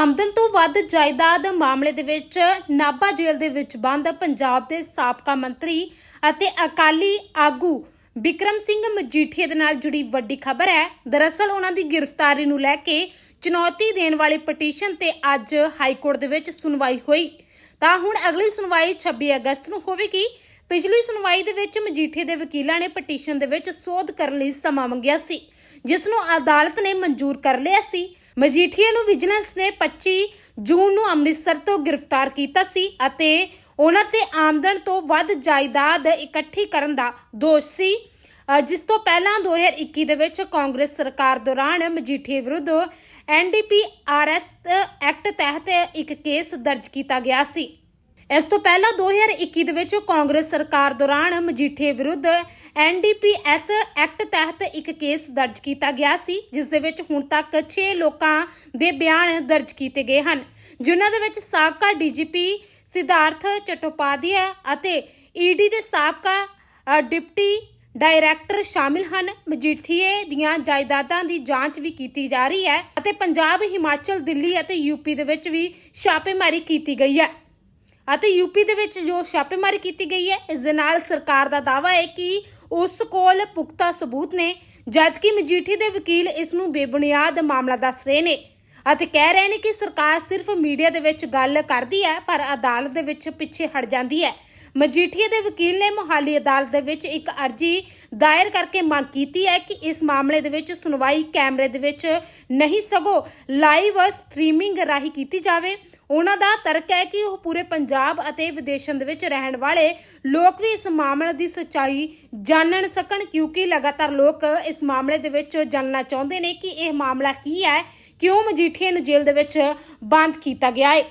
ਆਮਦਨ ਤੋਂ ਵੱਧ ਜਾਇਦਾਦ ਮਾਮਲੇ ਦੇ ਵਿੱਚ ਨਾਭਾ ਜੇਲ੍ਹ ਦੇ ਵਿੱਚ ਬੰਦ ਪੰਜਾਬ ਦੇ ਸਾਬਕਾ ਮੰਤਰੀ ਅਤੇ ਅਕਾਲੀ ਆਗੂ ਵਿਕਰਮ ਸਿੰਘ ਮਜੀਠੀਆ ਦੇ ਨਾਲ ਜੁੜੀ ਵੱਡੀ ਖਬਰ ਹੈ। ਦਰਅਸਲ ਉਹਨਾਂ ਦੀ ਗ੍ਰਿਫਤਾਰੀ ਨੂੰ ਲੈ ਕੇ ਚੁਣੌਤੀ ਦੇਣ ਵਾਲੀ ਪਟੀਸ਼ਨ ਤੇ ਅੱਜ ਹਾਈ ਕੋਰਟ ਦੇ ਵਿੱਚ ਸੁਣਵਾਈ ਹੋਈ। ਤਾਂ ਹੁਣ ਅਗਲੀ ਸੁਣਵਾਈ 26 ਅਗਸਤ ਨੂੰ ਹੋਵੇਗੀ। ਪਿਛਲੀ ਸੁਣਵਾਈ ਦੇ ਵਿੱਚ ਮਜੀਠੀਆ ਦੇ ਵਕੀਲਾਂ ਨੇ ਪਟੀਸ਼ਨ ਦੇ ਵਿੱਚ ਸੋਧ ਕਰਨ ਲਈ ਸਮਾਂ ਮੰਗਿਆ ਸੀ, ਜਿਸ ਨੂੰ ਅਦਾਲਤ ਨੇ ਮਨਜ਼ੂਰ ਕਰ ਲਿਆ ਸੀ। ਮਜੀਠੀਆ ਨੂੰ ਵਿਜੀਲੈਂਸ ਨੇ 25 ਜੂਨ ਨੂੰ ਅੰਮ੍ਰਿਤਸਰ ਤੋਂ ਗ੍ਰਿਫਤਾਰ ਕੀਤਾ ਸੀ ਅਤੇ ਉਹਨਾਂ ਤੇ ਆਮਦਨ ਤੋਂ ਵੱਧ ਜਾਇਦਾਦ ਇਕੱਠੀ ਕਰਨ ਦਾ ਦੋਸ਼ ਸੀ। ਜਿਸ ਤੋਂ ਪਹਿਲਾਂ 2021 ਦੇ ਵਿੱਚ ਕਾਂਗਰਸ ਸਰਕਾਰ ਦੌਰਾਨ ਮਜੀਠੀਆ ਵਿਰੁੱਧ ਐਨਡੀਪੀਆਰਐਸ ਐਕਟ ਤਹਿਤ ਇੱਕ ਕੇਸ ਦਰਜ ਕੀਤਾ ਗਿਆ ਸੀ। ਇਸ ਤੋਂ ਪਹਿਲਾਂ 2021 ਦੇ ਵਿੱਚ ਕਾਂਗਰਸ ਸਰਕਾਰ ਦੌਰਾਨ ਮਜੀਠੇ ਵਿਰੁੱਧ ਐਨਡੀਪੀਐਸ ਐਕਟ ਤਹਿਤ ਇੱਕ ਕੇਸ ਦਰਜ ਕੀਤਾ ਗਿਆ ਸੀ, ਜਿਸ ਦੇ ਵਿੱਚ ਹੁਣ ਤੱਕ 6 ਲੋਕਾਂ ਦੇ ਬਿਆਨ ਦਰਜ ਕੀਤੇ ਗਏ ਹਨ, ਜਿਨ੍ਹਾਂ ਦੇ ਵਿੱਚ ਸਾਬਕਾ ਡੀਜੀਪੀ ਸਿਧਾਰਥ ਚਟੋਪਾਧਿਆ ਅਤੇ ਈਡੀ ਦੇ ਸਾਬਕਾ ਡਿਪਟੀ ਡਾਇਰੈਕਟਰ ਸ਼ਾਮਿਲ ਹਨ। ਮਜੀਠੀਏ ਦੀਆਂ ਜਾਇਦਾਦਾਂ ਦੀ ਜਾਂਚ ਵੀ ਕੀਤੀ ਜਾ ਰਹੀ ਹੈ ਅਤੇ ਪੰਜਾਬ, ਹਿਮਾਚਲ, ਦਿੱਲੀ ਅਤੇ ਯੂਪੀ ਦੇ ਵਿੱਚ ਵੀ ਛਾਪੇਮਾਰੀ ਕੀਤੀ ਗਈ ਹੈ। ਅਤੇ ਯੂਪੀ ਦੇ ਵਿੱਚ ਜੋ ਛਾਪੇਮਾਰੀ ਕੀਤੀ ਗਈ ਹੈ, ਇਸ ਦੇ ਨਾਲ ਸਰਕਾਰ ਦਾ ਦਾਅਵਾ ਹੈ ਕਿ ਉਸ ਕੋਲ ਪੁਖਤਾ ਸਬੂਤ ਨੇ, ਜਦਕਿ ਮਜੀਠੀ ਦੇ ਵਕੀਲ ਇਸ ਨੂੰ ਬੇਬੁਨਿਆਦ ਮਾਮਲਾ ਦੱਸ ਰਹੇ ਨੇ ਅਤੇ ਕਹਿ ਰਹੇ ਨੇ ਕਿ ਸਰਕਾਰ ਸਿਰਫ ਮੀਡੀਆ ਦੇ ਵਿੱਚ ਗੱਲ ਕਰਦੀ ਹੈ, ਪਰ ਅਦਾਲਤ ਦੇ ਵਿੱਚ ਪਿੱਛੇ ਹਟ ਜਾਂਦੀ ਹੈ। ਮਜੀਠੀਏ ਦੇ ਵਕੀਲ ਨੇ ਮੁਹਾਲੀ ਅਦਾਲਤ ਦੇ ਵਿੱਚ ਇੱਕ ਅਰਜੀ ਦਾਇਰ ਕਰਕੇ ਮੰਗ ਕੀਤੀ ਹੈ ਕਿ ਇਸ ਮਾਮਲੇ ਦੇ ਵਿੱਚ ਸੁਣਵਾਈ ਕੈਮਰੇ ਦੇ ਵਿੱਚ ਨਹੀਂ, ਸਗੋਂ ਲਾਈਵ ਸਟ੍ਰੀਮਿੰਗ ਰਾਹੀਂ ਕੀਤੀ ਜਾਵੇ। ਉਹਨਾਂ ਦਾ ਤਰਕ ਹੈ ਕਿ ਉਹ ਪੂਰੇ ਪੰਜਾਬ ਅਤੇ ਵਿਦੇਸ਼ਾਂ ਦੇ ਵਿੱਚ ਰਹਿਣ ਵਾਲੇ ਲੋਕ ਵੀ ਇਸ ਮਾਮਲੇ ਦੀ ਸੱਚਾਈ ਜਾਣਨ ਸਕਣ, ਕਿਉਂਕਿ ਲਗਾਤਾਰ ਲੋਕ ਇਸ ਮਾਮਲੇ ਦੇ ਵਿੱਚ ਜਾਣਨਾ ਚਾਹੁੰਦੇ ਨੇ ਕਿ ਇਹ ਮਾਮਲਾ ਕੀ ਹੈ, ਕਿਉਂ ਮਜੀਠੀਏ ਨੂੰ ਜੇਲ੍ਹ ਦੇ ਵਿੱਚ ਬੰਦ ਕੀਤਾ ਗਿਆ ਹੈ।